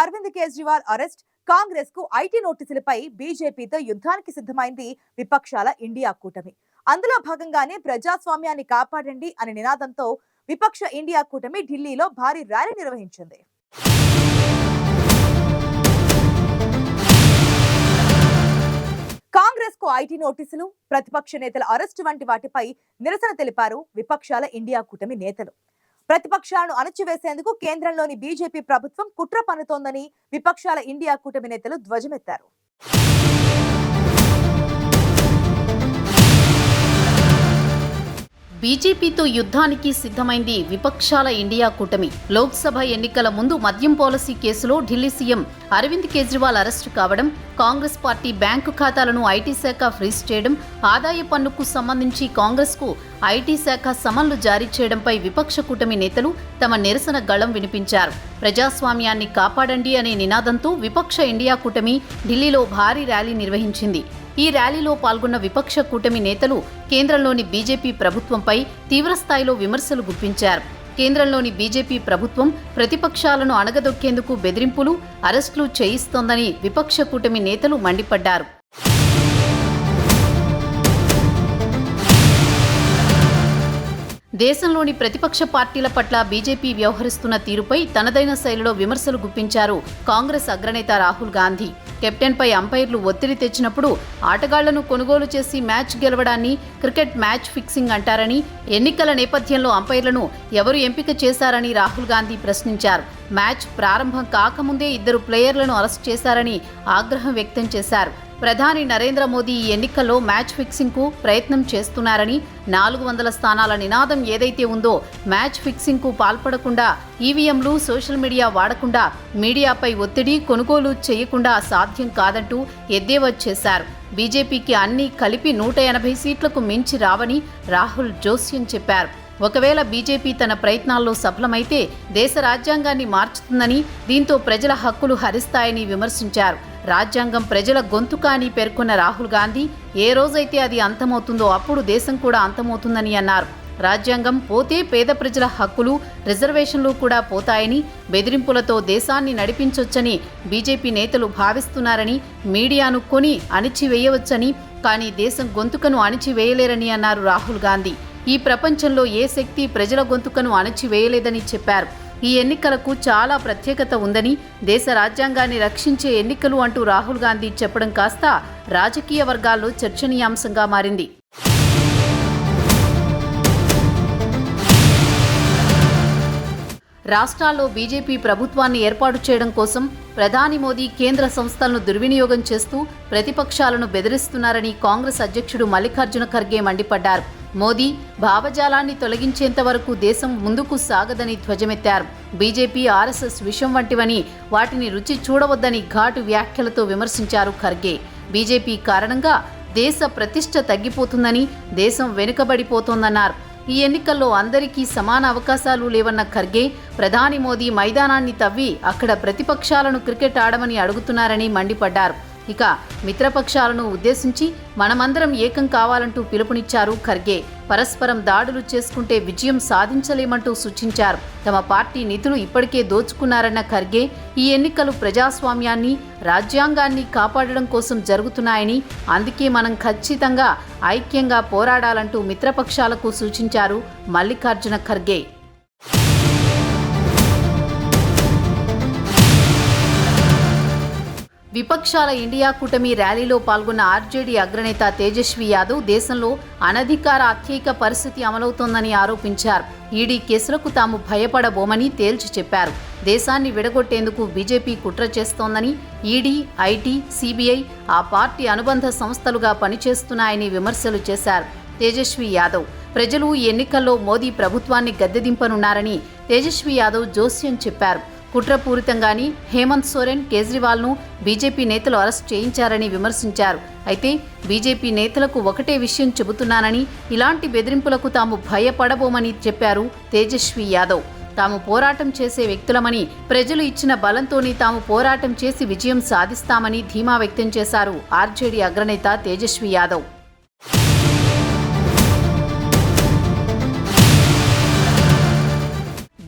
Arvind Kejriwal arrest. కాంగ్రెస్కు IT నోటీసులపై బీజేపీతో యుద్ధానికి సిద్ధమైంది విపక్షాల ఇండియా కూటమి. అందులో భాగంగానే ప్రజాస్వామ్యాన్ని కాపాడండి అనే నినాదంతో విపక్ష ఇండియా కూటమి ఢిల్లీలో భారీ ర్యాలీ నిర్వహించింది. కాంగ్రెస్కు ఐటీ నోటీసులు ప్రతిపక్ష నేతల అరెస్టు వంటి వాటిపై నిరసన తెలిపారు విపక్షాల ఇండియా కూటమి నేతలు. ప్రతిపక్షాలను అణచివేసేందుకు కేంద్రంలోని బీజేపీ ప్రభుత్వం కుట్ర పన్నుతోందని విపక్షాల ఇండియా కూటమి నేతలు ధ్వజమెత్తారు. బీజేపీతో యుద్ధానికి సిద్ధమైంది విపక్షాల ఇండియా కూటమి. లోక్సభ ఎన్నికల ముందు మద్యం పాలసీ కేసులో ఢిల్లీ సీఎం అరవింద్ కేజ్రీవాల్ అరెస్టు కావడం కాంగ్రెస్ పార్టీ బ్యాంకు ఖాతాలను ఐటీ శాఖ ఫ్రీజ్ చేయడం ఆదాయ పన్నుకు సంబంధించి కాంగ్రెస్కు ఐటీ శాఖ సమన్లు జారీ చేయడంపై విపక్ష కూటమి నేతలు తమ నిరసన గళం వినిపించారు. ప్రజాస్వామ్యాన్ని కాపాడండి అనే నినాదంతో విపక్ష ఇండియా కూటమి ఢిల్లీలో భారీ ర్యాలీ నిర్వహించింది. ఈ ర్యాలీలో పాల్గొన్న విపక్ష కూటమి నేతలు కేంద్రంలోని బీజేపీ ప్రభుత్వంపై తీవ్రస్థాయిలో విమర్శలు గుప్పించారు. కేంద్రంలోని బీజేపీ ప్రభుత్వం ప్రతిపక్షాలను అణగదొక్కేందుకు బెదిరింపులు అరెస్టులు చేయిస్తోందని విపక్ష కూటమి నేతలు మండిపడ్డారు. దేశంలోని ప్రతిపక్ష పార్టీల పట్ల బీజేపీ వ్యవహరిస్తున్న తీరుపై తనదైన శైలిలో విమర్శలు గుప్పించారు కాంగ్రెస్ అగ్రనేత రాహుల్ గాంధీ. కెప్టెన్పై అంపైర్లు ఒత్తిడి తెచ్చినప్పుడు ఆటగాళ్ళను కొనుగోలు చేసి మ్యాచ్ గెలవడాన్ని క్రికెట్ మ్యాచ్ ఫిక్సింగ్ అంటారని ఎన్నికల నేపథ్యంలో అంపైర్లను ఎవరు ఎంపిక చేశారని రాహుల్ గాంధీ ప్రశ్నించారు. మ్యాచ్ ప్రారంభం కాకముందే ఇద్దరు ప్లేయర్లను అరెస్ట్ చేశారని ఆగ్రహం వ్యక్తం చేశారు. ప్రధాని నరేంద్ర మోదీ ఈ ఎన్నికల్లో మ్యాచ్ ఫిక్సింగ్కు ప్రయత్నం చేస్తున్నారని నాలుగు వందల స్థానాల నినాదం ఏదైతే ఉందో మ్యాచ్ ఫిక్సింగ్కు పాల్పడకుండా ఈవీఎంలు సోషల్ మీడియా వాడకుండా మీడియాపై ఒత్తిడి కొనుగోలు చేయకుండా సాధ్యం కాదంటూ ఎద్దేవా చేశారు. బీజేపీకి అన్ని కలిపి నూట ఎనభై సీట్లకు మించి రావని రాహుల్ జోస్యం చెప్పారు. ఒకవేళ బీజేపీ తన ప్రయత్నాల్లో సఫలమైతే దేశ రాజ్యాంగాన్ని మార్చుతుందని దీంతో ప్రజల హక్కులు హరిస్తాయని విమర్శించారు. రాజ్యాంగం ప్రజల గొంతుక అని పేర్కొన్న రాహుల్ గాంధీ ఏ రోజైతే అది అంతమవుతుందో అప్పుడు దేశం కూడా అంతమవుతుందని అన్నారు. రాజ్యాంగం పోతే పేద ప్రజల హక్కులు రిజర్వేషన్లు కూడా పోతాయని బెదిరింపులతో దేశాన్ని నడిపించొచ్చని బీజేపీ నేతలు భావిస్తున్నారని మీడియాను కొని అణిచివేయవచ్చని కానీ దేశం గొంతుకను అణిచివేయలేరని అన్నారు రాహుల్ గాంధీ. ఈ ప్రపంచంలో ఏ శక్తి ప్రజల గొంతుకను అణచివేయలేదని చెప్పారు. ఈ ఎన్నికలకు చాలా ప్రత్యేకత ఉందని దేశ రాజ్యాంగాన్ని రక్షించే ఎన్నికలు అంటూ రాహుల్ గాంధీ చెప్పడం కాస్త రాజకీయ వర్గాల్లో చర్చనీయాంశంగా మారింది. రాష్ట్రాల్లో బీజేపీ ప్రభుత్వాన్ని ఏర్పాటు చేయడం కోసం ప్రధాని మోదీ కేంద్ర సంస్థలను దుర్వినియోగం చేస్తూ ప్రతిపక్షాలను బెదిరిస్తున్నారని కాంగ్రెస్ అధ్యక్షుడు మల్లికార్జున ఖర్గే మండిపడ్డారు. మోదీ భావజాలాన్ని తొలగించేంత వరకు దేశం ముందుకు సాగదని ధ్వజమెత్తారు. బీజేపీ ఆర్ఎస్ఎస్ విషం వంటివని వాటిని రుచి చూడవద్దని ఘాటు వ్యాఖ్యలతో విమర్శించారు ఖర్గే. బీజేపీ కారణంగా దేశ ప్రతిష్ట తగ్గిపోతుందని దేశం వెనుకబడిపోతోందన్నారు. ఈ ఎన్నికల్లో అందరికీ సమాన అవకాశాలు లేవన్న ఖర్గే ప్రధాని మోదీ మైదానాన్ని తవ్వి అక్కడ ప్రతిపక్షాలను క్రికెట్ ఆడమని అడుగుతున్నారని మండిపడ్డారు. ఇక మిత్రపక్షాలను ఉద్దేశించి మనమందరం ఏకం కావాలంటూ పిలుపునిచ్చారు ఖర్గే. పరస్పరం దాడులు చేసుకుంటే విజయం సాధించలేమంటూ సూచించారు. తమ పార్టీ నిధులు ఇప్పటికే దోచుకున్నారన్న ఖర్గే ఈ ఎన్నికలు ప్రజాస్వామ్యాన్ని రాజ్యాంగాన్ని కాపాడడం కోసం జరుగుతున్నాయని అందుకే మనం ఖచ్చితంగా ఐక్యంగా పోరాడాలంటూ మిత్రపక్షాలకు సూచించారు మల్లికార్జున ఖర్గే. విపక్షాల ఇండియా కూటమి ర్యాలీలో పాల్గొన్న ఆర్జేడీ అగ్రనేత తేజస్వి యాదవ్ దేశంలో అనధికార అత్యయిక పరిస్థితి అమలవుతోందని ఆరోపించారు. ఈడీ కేసులకు తాము భయపడబోమని తేల్చి చెప్పారు. దేశాన్ని విడగొట్టేందుకు బీజేపీ కుట్ర చేస్తోందని ఈడీ ఐటీ సిబిఐ ఆ పార్టీ అనుబంధ సంస్థలుగా పనిచేస్తున్నాయని విమర్శలు చేశారు తేజస్వి యాదవ్. ప్రజలు ఎన్నికల్లో మోదీ ప్రభుత్వాన్ని గద్దెదింపనున్నారని తేజస్వి యాదవ్ జోస్యం చెప్పారు. కుట్రపూరితంగాని హేమంత్ సోరెన్ కేజ్రీవాల్ను బీజేపీ నేతలు అరెస్ట్ చేయించారని విమర్శించారు. అయితే బీజేపీ నేతలకు ఒకటే విషయం చెబుతున్నానని ఇలాంటి బెదిరింపులకు తాము భయపడబోమని చెప్పారు తేజస్వి యాదవ్. తాము పోరాటం చేసే వ్యక్తులమని ప్రజలు ఇచ్చిన బలంతోనే తాము పోరాటం చేసి విజయం సాధిస్తామని ధీమా వ్యక్తం చేశారు ఆర్జేడీ అగ్రనేత తేజస్వి యాదవ్.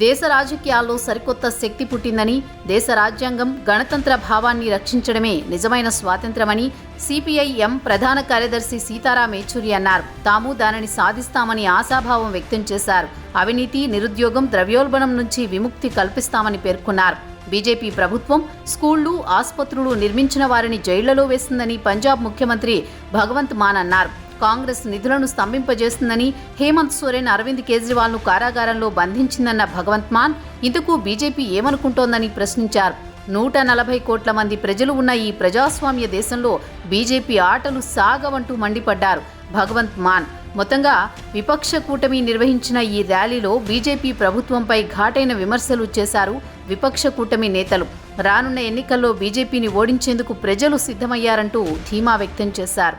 దేశ రాజకీయాల్లో సరికొత్త శక్తి పుట్టిందని దేశ రాజ్యాంగం గణతంత్ర భావాన్ని రక్షించడమే నిజమైన స్వాతంత్రమని సిపిఐఎం ప్రధాన కార్యదర్శి సీతారాం యేచూరి అన్నారు. తాము దానిని సాధిస్తామని ఆశాభావం వ్యక్తం చేశారు. అవినీతి నిరుద్యోగం ద్రవ్యోల్బణం నుంచి విముక్తి కల్పిస్తామని పేర్కొన్నారు. బీజేపీ ప్రభుత్వం స్కూళ్ళు ఆసుపత్రులు నిర్మించిన వారిని జైళ్ళలో వేసిందని పంజాబ్ ముఖ్యమంత్రి భగవంత్ మాన్ అన్నారు. కాంగ్రెస్ నిధులను స్తంభింపజేస్తుందని హేమంత్ సోరెన్ అరవింద్ కేజ్రీవాల్ను కారాగారంలో బంధించిందన్న భగవంత్ మాన్ ఇందుకు బీజేపీ ఏమనుకుంటోందని ప్రశ్నించారు. నూట నలభై కోట్ల మంది ప్రజలు ఉన్న ఈ ప్రజాస్వామ్య దేశంలో బీజేపీ ఆటలు సాగవంటూ మండిపడ్డారు భగవంత్ మాన్. మొత్తంగా విపక్ష కూటమి నిర్వహించిన ఈ ర్యాలీలో బీజేపీ ప్రభుత్వంపై ఘాటైన విమర్శలు చేశారు విపక్ష కూటమి నేతలు. రానున్న ఎన్నికల్లో బీజేపీని ఓడించేందుకు ప్రజలు సిద్ధమయ్యారంటూ ధీమా వ్యక్తం చేశారు.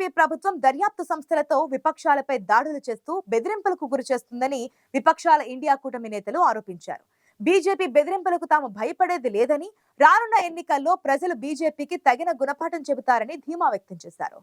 బీజేపీ ప్రభుత్వం దర్యాప్తు సంస్థలతో విపక్షాలపై దాడులు చేస్తూ బెదిరింపులకు గురి చేస్తుందని విపక్షాల ఇండియా కూటమి నేతలు ఆరోపించారు. బీజేపీ బెదిరింపులకు తాము భయపడేది లేదని రానున్న ఎన్నికల్లో ప్రజలు బీజేపీకి తగిన గుణపాఠం చెబుతారని ధీమా వ్యక్తం చేశారు.